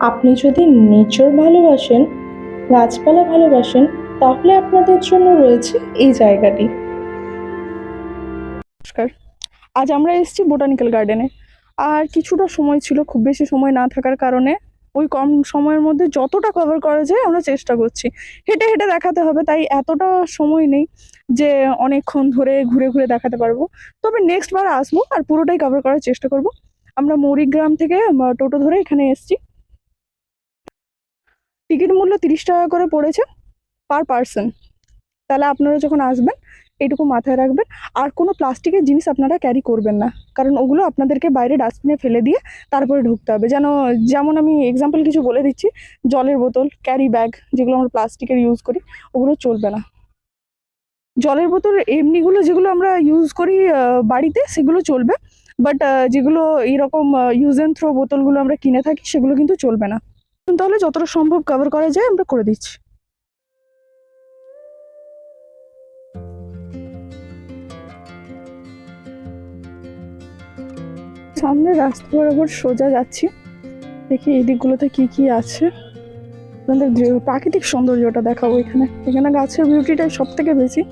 আপনি যদি নেচার ভালোবাসেন, গাছপালা ভালোবাসেন, তাহলে আপনাদের জন্য রয়েছে এই জায়গাটি। নমস্কার। আজ আমরা এসেছি বোটানিক্যাল গার্ডেনে। আর কিছুটা সময় ছিল, খুব বেশি সময় না থাকার কারণে ওই কম সময়ের মধ্যে যতটা কভার করা যায় আমরা চেষ্টা করছি। হেঁটে হেঁটে দেখাতে হবে, তাই এতটা সময় নেই যে অনেকক্ষণ ধরে ঘুরে ঘুরে দেখাতে পারব। তবে নেক্সট বার আসব আর পুরোটাই কভার করার চেষ্টা করব। আমরা মরিগ্রাম থেকে টোটো ধরে এখানে এসেছি। টিকিট মূল্য তিরিশ টাকা করে পড়েছে পার পার্সন। তাহলে আপনারা যখন আসবেন এটুকু মাথায় রাখবেন। আর কোনো প্লাস্টিকের জিনিস আপনারা ক্যারি করবেন না। কারণ ওগুলো আপনাদেরকে বাইরে ডাস্টবিনে ফেলে দিয়ে তারপরে ঢুকতে হবে। যেন, যেমন আমি এক্সাম্পল কিছু বলে দিচ্ছি, জলের বোতল ক্যারি ব্যাগ যেগুলো আমরা প্লাস্টিকের ইউজ করি, ওগুলো চলবে না। জলের বোতল এমনিগুলো যেগুলো আমরা ইউজ করি বাড়িতে সেগুলো চলবে। বাট যেগুলো এইরকম ইউজ অ্যান্ড থ্রো বোতলগুলো আমরা কিনে থাকি, সেগুলো কিন্তু চলবে না। তাহলে যতটা সম্ভব কভার করা যায় আমরা করে দিচ্ছি। সামনে রাস্তা বরাবর সোজা যাচ্ছি। দেখি এই দিকগুলোতে কি কি আছে। আপনাদের প্রাকৃতিক সৌন্দর্যটা দেখাবো এখানে। এখানে গাছের বিউটিটাই সব থেকে বেশি।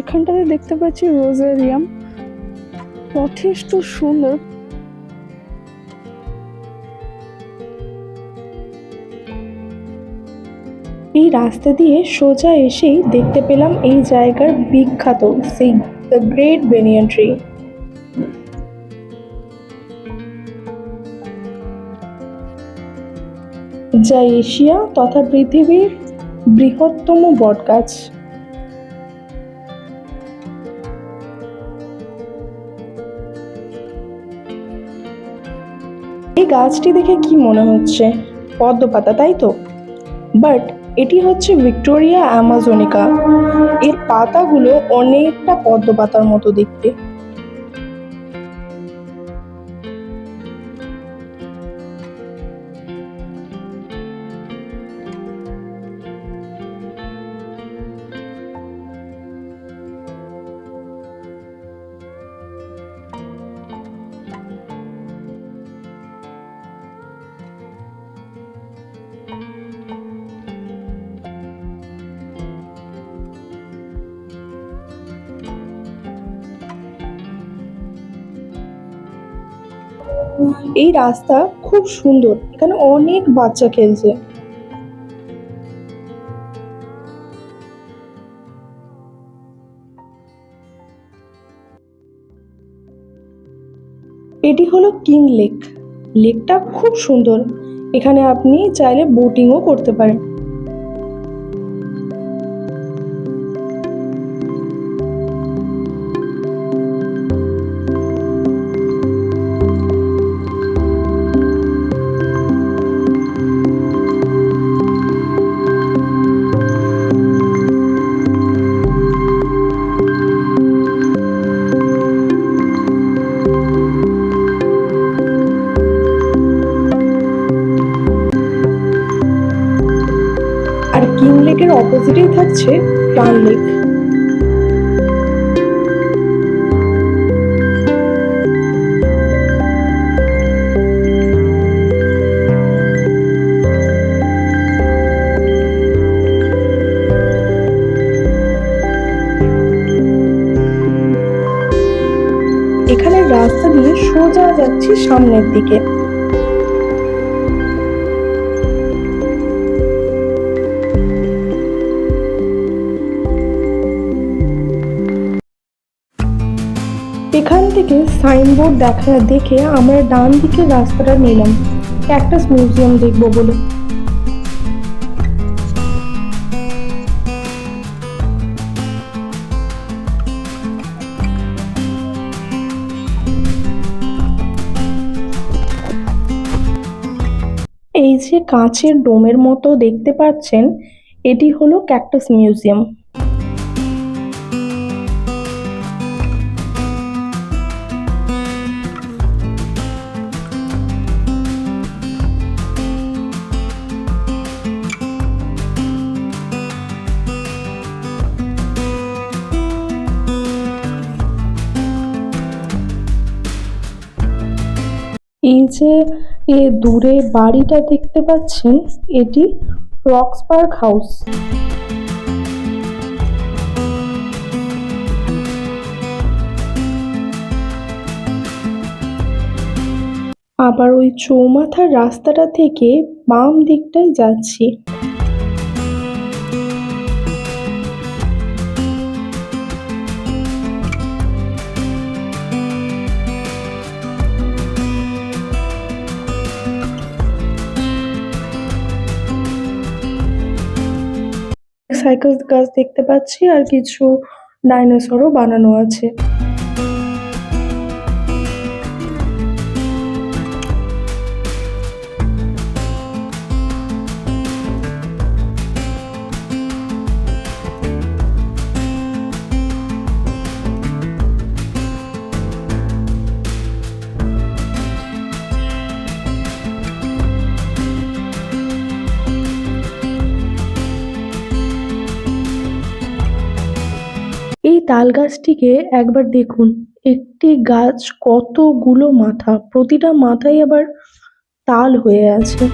এখানটাতে দেখতে পাচ্ছি রোজেরিয়াম। যথেষ্ট সুন্দর। এই রাস্তা দিয়ে সোজা এসেই দেখতে পেলাম এই জায়গার বিখ্যাত সেই দ্য গ্রেট বেনিয়ান ট্রি। যা এশিয়া তথা পৃথিবীর বৃহত্তম বটগাছ। এই গাছটি দেখে কি মনে হচ্ছে? পদ্ম পাতা, তাই তো? বাট এটি হচ্ছে ভিক্টোরিয়া অ্যামাজনিকা। এর পাতাগুলো অনেকটা পদ্ম পাতার মতো দেখতে। এই রাস্তা খুব সুন্দর। এখানে অনেক বাচ্চা খেলছে। এটি হলো কিং লেক। লেকটা খুব সুন্দর। এখানে আপনি চাইলে বোটিংও করতে পারেন। কিং লেকের অপোজিটেই থাকছে টান লেক এখানে রাস্তা দিয়ে সোজা যাচ্ছি সামনের দিকে। থেকে সাইনবোর্ড দেখা দেখে আমরা ডান দিকের রাস্তাটা নিলাম। ক্যাকটাস মিউজিয়াম দেখব বলে। এই যে কাঁচের ডোমের মতো দেখতে পাচ্ছেন, এটি হলো ক্যাকটাস মিউজিয়াম। এই যে এ দূরে বাড়িটা দেখতে পাচ্ছেন, এটি রক্স পার্ক হাউস। আবার ওই চৌমাথার রাস্তাটা থেকে বাম দিকটায় যাচ্ছি। সাইকেল গাছ দেখতে পাচ্ছি আর কিছু ডাইনোসর -ও বানানো আছে। গাছটিকে একবার দেখুন। একটি গাছ কতগুলো মাথা প্রতিটা মাথায় আবার তাল হয়ে আছে।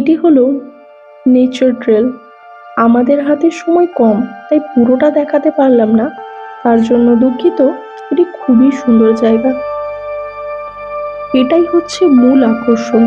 এটি হলো নেচার ট্রেল আমাদের হাতে সময় কম, তাই পুরোটা দেখাতে পারলাম না। তার জন্য দুঃখিত, এটি খুবই সুন্দর জায়গা। এটাই হচ্ছে মূল আকর্ষণ।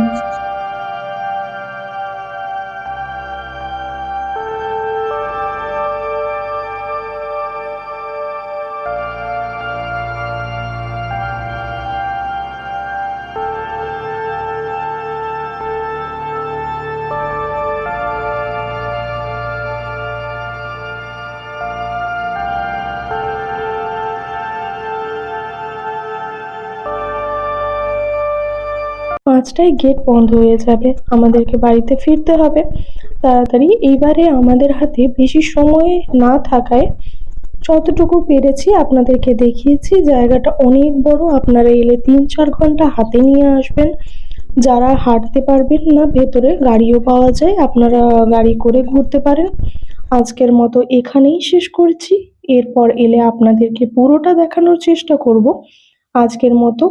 পাঁচটায় গেট বন্ধ হয়ে যাবে। আমাদেরকে বাড়িতে ফিরতে হবে। তাড়াতাড়ি এইবারে আমাদের হাতে বেশি সময় না থাকায় যতটুকু পেরেছি আপনাদেরকে দেখিয়েছি। জায়গাটা অনেক বড়। আপনারা এলে তিন চার ঘণ্টা হাতে নিয়ে আসবেন। যারা হাঁটতে পারবেন না, ভেতরে গাড়িও পাওয়া যায়। আপনারা গাড়ি করে ঘুরতে পারেন। আজকের মতো এখানেই শেষ করছি। এরপর এলে আপনাদেরকে পুরোটা দেখানোর চেষ্টা করব। আজকের মতো।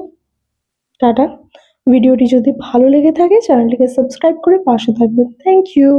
টাটা। ভিডিওটি যদি ভালো লেগে থাকে চ্যানেলটিকে সাবস্ক্রাইব করে পাশে থাকবেন। Thank you